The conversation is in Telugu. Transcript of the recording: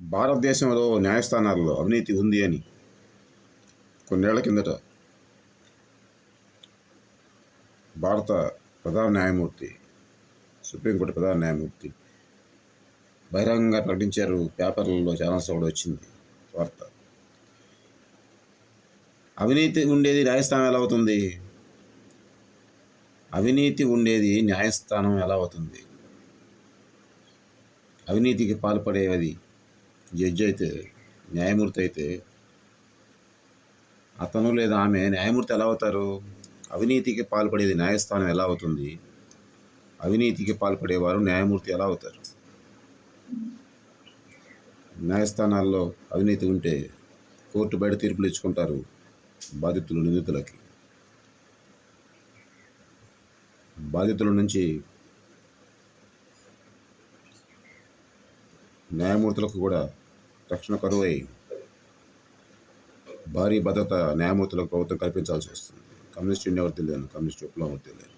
భారతదేశంలో న్యాయస్థానాల్లో అవినీతి ఉంది అని కొన్నేళ్ళ కిందట భారత ప్రధాన న్యాయమూర్తి సుప్రీంకోర్టు ప్రధాన న్యాయమూర్తి బహిరంగంగా ప్రకటించారు. పేపర్లలో ఛానల్స్ కూడా వచ్చింది వార్త. అవినీతి ఉండేది న్యాయస్థానం ఎలా అవుతుంది? అవినీతి ఉండేది న్యాయస్థానం ఎలా అవుతుంది? అవినీతికి పాల్పడేది జడ్జి అయితే న్యాయమూర్తి అయితే అతను లేదా ఆమె న్యాయమూర్తి ఎలా అవుతారు? అవినీతికి పాల్పడేది న్యాయస్థానం ఎలా అవుతుంది? అవినీతికి పాల్పడేవారు న్యాయమూర్తి ఎలా అవుతారు? న్యాయస్థానాల్లో అవినీతి ఉంటే కోర్టు బయట తీర్పులు ఇచ్చుకుంటారు బాధితులు నిందితులకి. బాధితుల నుంచి న్యాయమూర్తులకు కూడా రక్షణ కరువై భారీ భద్రత న్యాయమూర్తులకు ప్రభుత్వం కల్పించాల్సి వస్తుంది. కమ్యూనిస్ట్ ఇండియా వర్తిల్లేను కమ్యూనిస్ట్ విప్లవం వర్తిల్లేను